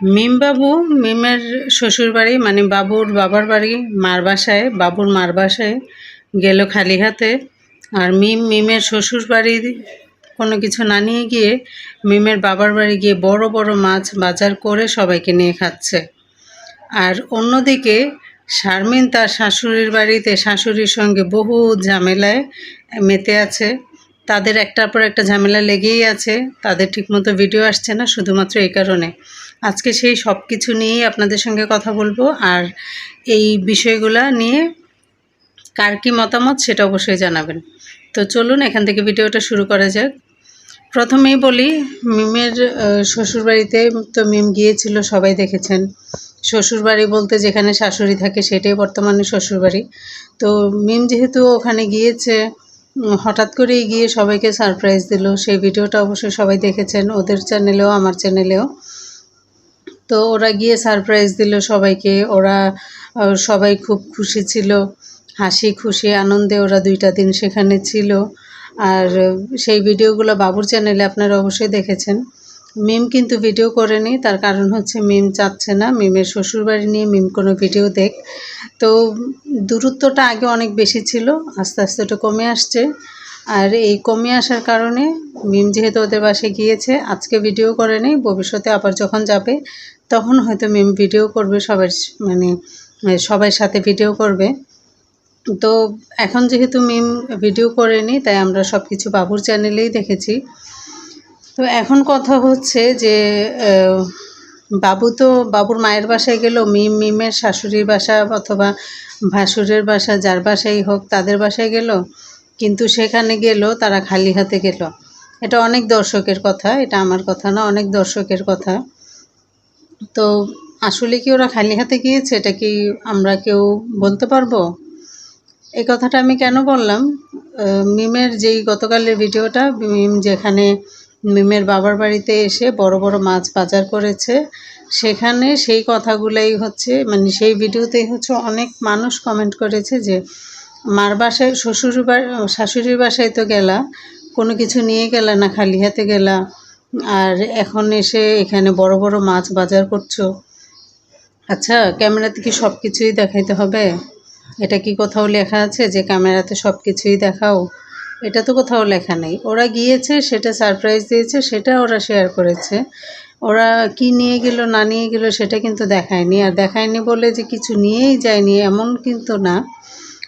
মিম বাবু, মিমের শ্বশুর বাড়ি মানে বাবুর বাবার বাড়ি, মার বাসায়, বাবুর মার বাসায় গেল খালি হাতে। আর মিম মিমের শ্বশুর বাড়ি কোনো কিছু না নিয়ে গিয়ে মিমের বাবার বাড়ি গিয়ে বড় বড় মাছ বাজার করে সবাইকে নিয়ে খাচ্ছে। আর অন্যদিকে শারমিন তার শাশুড়ির বাড়িতে শাশুড়ির সঙ্গে বহু ঝামেলায় মেতে আছে। তাদের একটার পর একটা ঝামেলা লেগেই আছে। তাদের ঠিকমতো ভিডিও আসছে না শুধুমাত্র এই কারণে। আজকে সেই সব কিছু নিয়েই আপনাদের সঙ্গে কথা বলব। আর এই বিষয়গুলো নিয়ে কার কী মতামত সেটা অবশ্যই জানাবেন। তো চলুন, এখান থেকে ভিডিওটা শুরু করা যাক। প্রথমেই বলি, মিমের শ্বশুরবাড়িতে তো মিম গিয়েছিল, সবাই দেখেছেন। শ্বশুরবাড়ি বলতে যেখানে শাশুড়ি থাকে সেটাই বর্তমানে শ্বশুরবাড়ি। তো মিম যেহেতু ওখানে গিয়েছে হঠাৎ করেই গিয়ে সবাইকে সারপ্রাইজ দিল। সেই ভিডিওটা অবশ্যই সবাই দেখেছেন, ওদের চ্যানেলেও আমার চ্যানেলেও তো ওরা গিয়ে সারপ্রাইজ দিল সবাইকে। ওরা সবাই খুব খুশি ছিল। হাসি খুশি, আনন্দে ওরা দুইটা দিন সেখানে ছিল। আর, সেই ভিডিওগুলো বাবুর চ্যানেলে আপনারা অবশ্যই দেখেছেন। মিম কিন্তু ভিডিও করেনি, তার কারণ হচ্ছে মিম চাচ্ছে না। মিমের শ্বশুরবাড়ি নিয়ে মিম কোনো ভিডিও দেখ। তো দূরত্বটা আগে অনেক বেশি ছিল, আস্তে আস্তে ওটা কমে আসছে। আর এই কমে আসার কারণে মিম যেহেতু ওদের বাসে গিয়েছে, আজকে ভিডিও করে নেই, ভবিষ্যতে আবার যখন যাবে তখন হয়তো মিম ভিডিও করবে সবার মানে সবার সাথে ভিডিও করবে। তো এখন যেহেতু মিম ভিডিও করেনি, তাই আমরা সব কিছু বাবুর চ্যানেলেই দেখেছি। তো এখন কথা হচ্ছে যে বাবু তো, বাবুর মায়ের বাসায় গেল মিম মিমের শাশুড়ির বাসা অথবা ভাসুরের বাসা, যার বাসাই হোক, তাদের বাসায় গেল। কিন্তু সেখানে গেল, তারা খালি হাতে গেল। এটা অনেক দর্শকের কথা, এটা আমার কথা না, অনেক দর্শকের কথা। তো আসলে কি ওরা খালি হাতে গিয়েছে? এটা কি আমরা কেউ বলতে পারব? এই কথাটা আমি কেন বললাম? মিমের যেই গতকালের ভিডিওটা, মিম যেখানে মিমের বাবার বাড়িতে এসে বড় বড় মাছ বাজার করেছে, সেখানে সেই কথাগুলাই হচ্ছে মানে সেই ভিডিওতেই হচ্ছে অনেক মানুষ কমেন্ট করেছে যে, মার বাসায় শ্বশুর বা- শাশুড়ির বাসায় তো গেলা, কোনো কিছু নিয়ে গেলা না, খালি হাতে গেলা। আর এখন এসে এখানে বড় বড় মাছ বাজার করছ। আচ্ছা ক্যামেরাতে কি সব কিছুই দেখাইতে হবে? এটা কি কোথাও লেখা আছে যে ক্যামেরাতে সব কিছুই দেখাও? এটা তো কোথাও লেখা নেই। ওরা গিয়েছে, সেটা সারপ্রাইজ দিয়েছে, সেটা ওরা শেয়ার করেছে। ওরা কি নিয়ে গেল, না নিয়ে গেল, সেটা কিন্তু দেখায়নি। আর দেখায়নি বলে যে কিছু নিয়েই যায়নি, এমন কিন্তু না।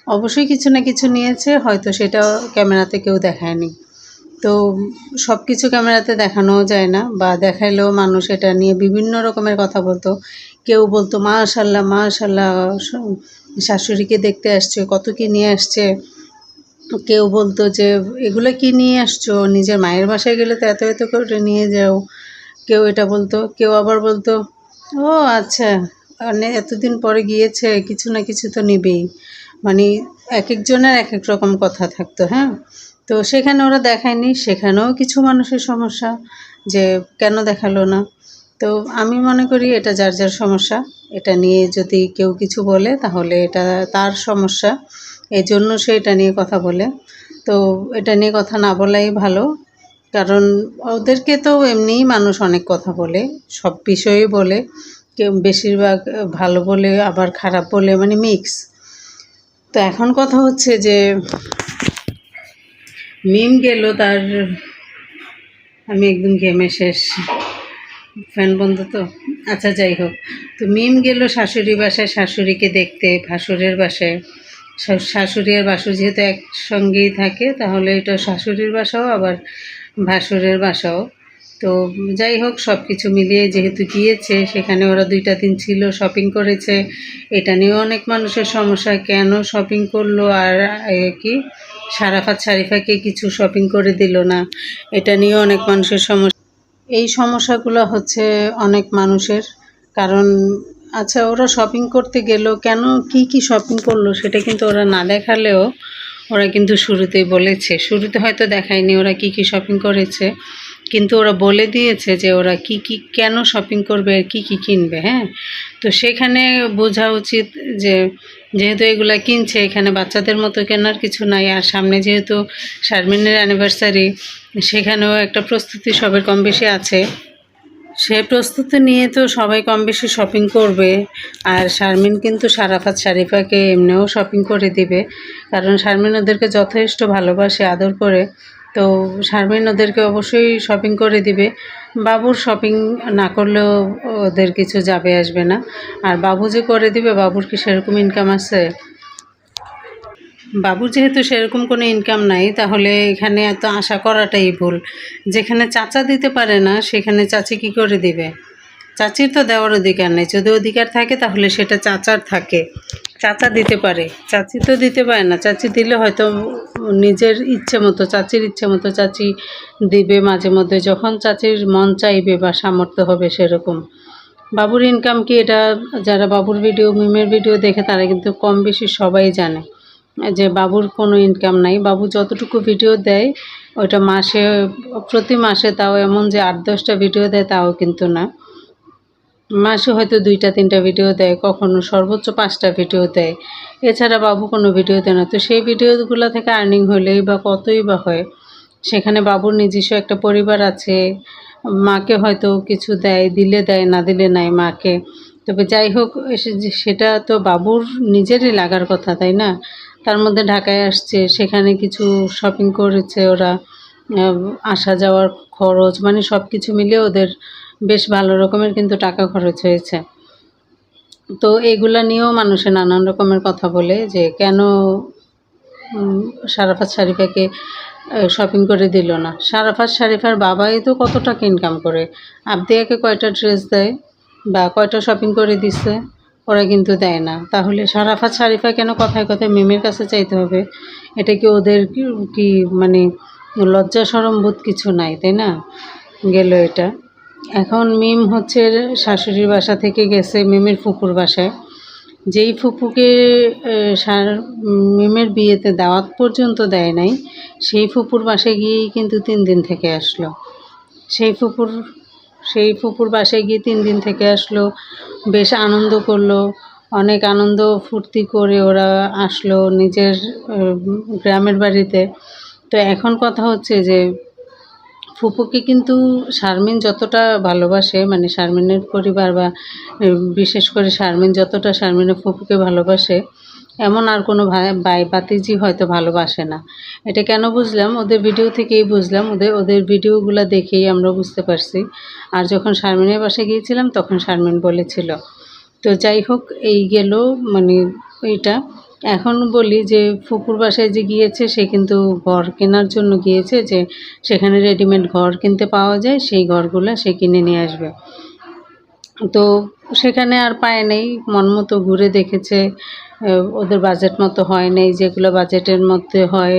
অবশ্যই কিছু না কিছু নিয়েছে, হয়তো সেটা ক্যামেরাতে কেউ দেখায়নি। তো সব কিছু ক্যামেরাতে দেখানোও যায় না বা দেখাইলেও মানুষ এটা নিয়ে বিভিন্ন রকমের কথা বলতো। কেউ বলতো, মাশাল্লাহ মাশাল্লাহ শাশুড়িকে দেখতে আসছে, কত কি নিয়ে আসছে? কেউ বলতো যে, এগুলো কি নিয়ে আসছো? নিজের মায়ের বাসায় গেলে তো এত এত করে নিয়ে যাও। কেউ এটা বলতো, কেউ আবার বলতো, ও আচ্ছা মানে এতদিন পরে গিয়েছে, কিছু না কিছু তো নেবেই। মানে এক একজনের এক এক রকম কথা থাকতো হ্যাঁ? তো সেখানে ওরা দেখায়নি, সেখানেও কিছু মানুষের সমস্যা যে কেন দেখাল না। তো আমি মনে করি এটা যার যার সমস্যা, এটা নিয়ে যদি কেউ কিছু বলে তাহলে এটা তার সমস্যা। এই জন্য সে এটা নিয়ে কথা বলে। তো এটা নিয়ে কথা না বলাই ভালো, কারণ ওদেরকে তো এমনিই মানুষ অনেক কথা বলে, সব বিষয়েই বলে। কেউ বেশিরভাগ ভালো বলে, আবার খারাপ বলে মানে মিক্স তো এখন কথা হচ্ছে যে মিম গেল তার, আমি একদম ঘেমে শেষ। ফ্যান বন্ধ তো? আচ্ছা যাই হোক। তো মিম গেল শাশুড়ি বাসায়, শাশুড়িকে দেখতে, ভাসুরের বাসায়। শাশুড়ি আর ভাসুর যেহেতু একসঙ্গেই থাকে, তাহলে এটা শাশুড়ির বাসাও, আবার ভাসুরের বাসাও। তো যাই হোক সব কিছু মিলিয়ে যেহেতু গিয়েছে, সেখানে ওরা দুইটা দিন ছিল শপিং করেছে। এটা নিয়েও অনেক মানুষের সমস্যা, কেন শপিং করল আর কি? সারাফাত শারিফাকে কিছু শপিং করে দিল না। এটা নিয়ে অনেক মানুষের সমস্যা। এই সমস্যাগুলো হচ্ছে অনেক মানুষের। কারণ আচ্ছা ওরা শপিং করতে গেল, কেন, কি কি শপিং করল সেটা কিন্তু ওরা না দেখালেও ওরা কিন্তু শুরুতেই বলেছে। শুরুতে হয়তো দেখায়নি ওরা কি কি শপিং করেছে। কিন্তু ওরা বলে দিয়েছে যে ওরা কি কি, কেন শপিং করবে আর কি কি কিনবে হ্যাঁ? তো সেখানে বোঝা উচিত যে যেহেতু এগুলো কিনছে, এখানে বাচ্চাদের মতো কেনার কিছু নাই। আর সামনে যেহেতু শারমিনের অ্যানিভার্সারি সেখানেও একটা প্রস্তুতি সবের কম বেশি আছে। সে প্রস্তুতি নিয়ে তো সবাই কম বেশি শপিং করবে। আর শারমিন কিন্তু সারাফাত শারিফাকে এমনিও শপিং করে দিবে। কারণ শারমিন ওদেরকে যথেষ্ট ভালোবাসে, আদর করে। তো শারমিন ওদেরকে অবশ্যই শপিং করে দিবে। বাবুর শপিং না করলেও ওদের কিছু যাবে আসবে না। আর বাবু যে করে দিবে, বাবুর কি সেরকম ইনকাম আছে? বাবুর যেহেতু সেরকম কোনো ইনকাম নাই, তাহলে এখানে এত আশা করাটাই ভুল। যেখানে চাচা দিতে পারে না, সেখানে চাচি কি করে দিবে? চাচির তো দেওয়ার অধিকার নেই। যদি অধিকার থাকে, তাহলে সেটা চাচার থাকে। চাচা দিতে পারে। চাচি তো দিতে পারে না। চাচি দিলে হয়তো নিজের ইচ্ছে মতো, চাচির ইচ্ছে মতো চাচি দিবে মাঝে মধ্যে। যখন চাচির মন চাইবে বা সামর্থ্য হবে সেরকম। বাবুর ইনকাম কি এটা যারা বাবুর ভিডিও মিমের ভিডিও দেখে, তারা কিন্তু কম বেশি সবাই জানে যে বাবুর কোনো ইনকাম নাই। বাবু যতটুকু ভিডিও দেয় ওটা মাসে, প্রতি মাসে তাও এমন যে আট দশটা ভিডিও দেয়, তাও কিন্তু না। মাসে হয়তো দুইটা, তিনটা ভিডিও দেয়, কখনো সর্বোচ্চ পাঁচটা ভিডিও দেয়। এছাড়া বাবু কোনো ভিডিও দেয় না। তো সেই ভিডিওগুলো থেকে আর্নিং হলেই বা কতই বা হয়, সেখানে বাবুর নিজস্ব একটা পরিবার আছে। মাকে হয়তো কিছু দেয়, দিলে দেয়, না দিলে নাই মাকে। তবে যাই হোক সেটা তো বাবুর নিজেরই লাগার কথা, তাই না? তার মধ্যে ঢাকায় আসছে, সেখানে কিছু শপিং করেছে ওরা। আসা যাওয়ার খরচ মানে সব কিছু মিলে ওদের বেশ ভালো রকমের কিন্তু টাকা খরচ হয়েছে। তো এগুলা নিয়েও মানুষে নানান রকমের কথা বলে যে কেন সারাফাত শারিফাকে শপিং করে দিল না। সারাফাত শারিফার বাবাই তো কত টাকা ইনকাম করে। আবদিয়াকে কয়টা ড্রেস দেয় বা কয়টা শপিং করে দিচ্ছে ওরা কিন্তু দেয় না। তাহলে সারাফাত শারিফা কেন কথায় কথায় মেমের কাছে চাইতে হবে? এটা কি ওদের কি মানে লজ্জা সরম্বোধ কিছু নাই, তাই না? গেল এটা। এখন মিম হচ্ছে শাশুড়ির বাসা থেকে গেছে মিমের ফুপুর বাসায়। যেই ফুপুকে মিমের বিয়েতে দাওয়াত পর্যন্ত দেয় নাই, সেই ফুপুর বাসায় গিয়েই কিন্তু তিন দিন থেকে আসলো। সেই ফুপুর সেই ফুপুর বাসায় গিয়ে তিন দিন থেকে আসলো, বেশ আনন্দ করল, অনেক আনন্দ ফুর্তি করে ওরা আসলো নিজের গ্রামের বাড়িতে। তো এখন কথা হচ্ছে যে ফুপুকে কিন্তু শারমিন যতটা ভালোবাসে মানে শারমিনের পরিবার বা বিশেষ করে শারমিন যতটা শারমিনের ফুপুকে ভালোবাসে, এমন আর কোনো ভাই বাতিজি হয়তো ভালোবাসে না। এটা কেন বুঝলাম? ওদের ভিডিও থেকেই বুঝলাম। ওদের ওদের ভিডিওগুলো দেখেই আমরা বুঝতে পারছি। আর যখন শারমিনের বাসায় গিয়েছিলাম, তখন শারমিন বলেছিল, তো যাই হোক, এই গেল মানে এটা এখন বলি যে ফুপুর বাসায় যে গিয়েছে, সে কিন্তু ঘর কেনার জন্য গিয়েছে যে সেখানে রেডিমেড ঘর কিনতে পাওয়া যায়, সেই ঘরগুলো সে কিনে নিয়ে আসবে। তো সেখানে আর পায় নেই, মন মতো ঘুরে দেখেছে। ওদের বাজেট মতো হয় নেই, যেগুলো বাজেটের মধ্যে হয়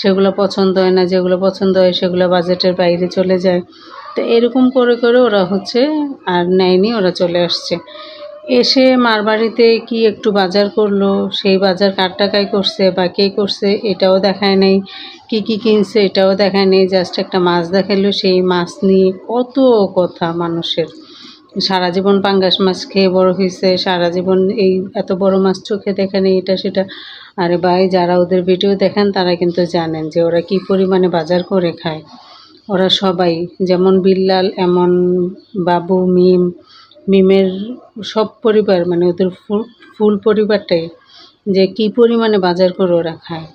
সেগুলো পছন্দ হয় না, যেগুলো পছন্দ হয় সেগুলো বাজেটের বাইরে চলে যায়। তো এরকম করে করে ওরা হচ্ছে আর নেয়নি, ওরা চলে আসছে। এসে মার বাড়িতে কি একটু বাজার করল? সেই বাজার কার টাকায় করছে বা কে করছে এটাও দেখায় নেই। কি কি কিনছে এটাও দেখায় নেই। জাস্ট একটা মাছ দেখাইলো। সেই মাছ নিয়ে কত কথা মানুষের। সারা জীবন পাঙ্গাস মাছ খেয়ে বড় হয়েছে সারা জীবন এই এত বড় মাছ চোখে দেখে নেই এটা সেটা। আরে ভাই, যারা ওদের ভিডিও দেখেন তারা কিন্তু জানেন যে ওরা কি পরিমাণে বাজার করে খায়। ওরা সবাই যেমন বিল্লাল, এমন বাবু, মিম মিমের সব পরিবার মানে ওদের ফুল ফুল পরিবারটাই যে কি পরিমাণে বাজার করে ওরা খায়।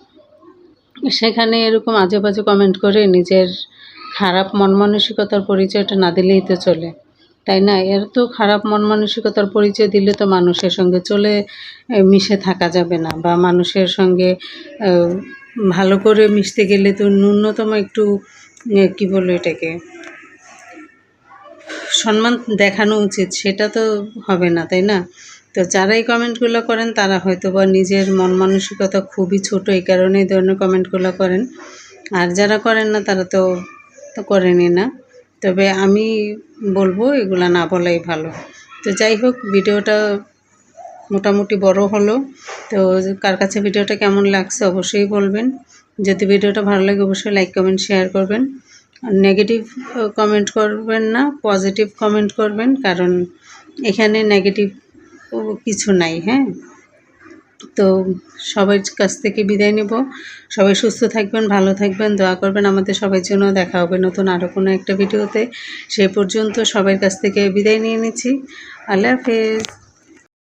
সেখানে এরকম আজে বাজে কমেন্ট করে নিজের খারাপ মন মানসিকতার পরিচয়টা না দিলেই তো চলে। তাই না? এর তো খারাপ মন মানসিকতার পরিচয় দিলে তো মানুষের সঙ্গে চলে মিশে থাকা যাবে না বা মানুষের সঙ্গে ভালো করে মিশতে গেলে তো ন্যূনতম একটু কি বলব এটাকে? সম্মান দেখানো উচিত, সেটা তো হবে না, তাই না? তো যারাই কমেন্টগুলো করেন, তারা হয়তো বা নিজের মন মানসিকতা খুবই ছোট, এই কারণে এই ধরনের কমেন্টগুলো করেন। আর যারা করেন না, তারা তো তো করেনই না। তবে আমি বলব, এগুলো না বলাই ভালো। তো যাই হোক, ভিডিওটা মোটামুটি বড় হলো। তো কার কাছে ভিডিওটা কেমন লাগছে, অবশ্যই বলবেন। যদি ভিডিওটা ভালো লাগে, অবশ্যই লাইক, কমেন্ট, শেয়ার করবেন। নেগেটিভ কমেন্ট করবেন না পজিটিভ কমেন্ট করবেন, কারণ এখানে নেগেটিভ কিছু নাই হ্যাঁ? তো সবার কাছ থেকে বিদায় নেব। সবাই সুস্থ থাকবেন, ভালো থাকবেন, দোয়া করবেন আমাদের সবার জন্য। দেখা হবে নতুন আরও কোনো একটা ভিডিওতে। সে পর্যন্ত সবার কাছ থেকে বিদায় নিয়ে নিচ্ছি। আল্লাহ হাফেজ।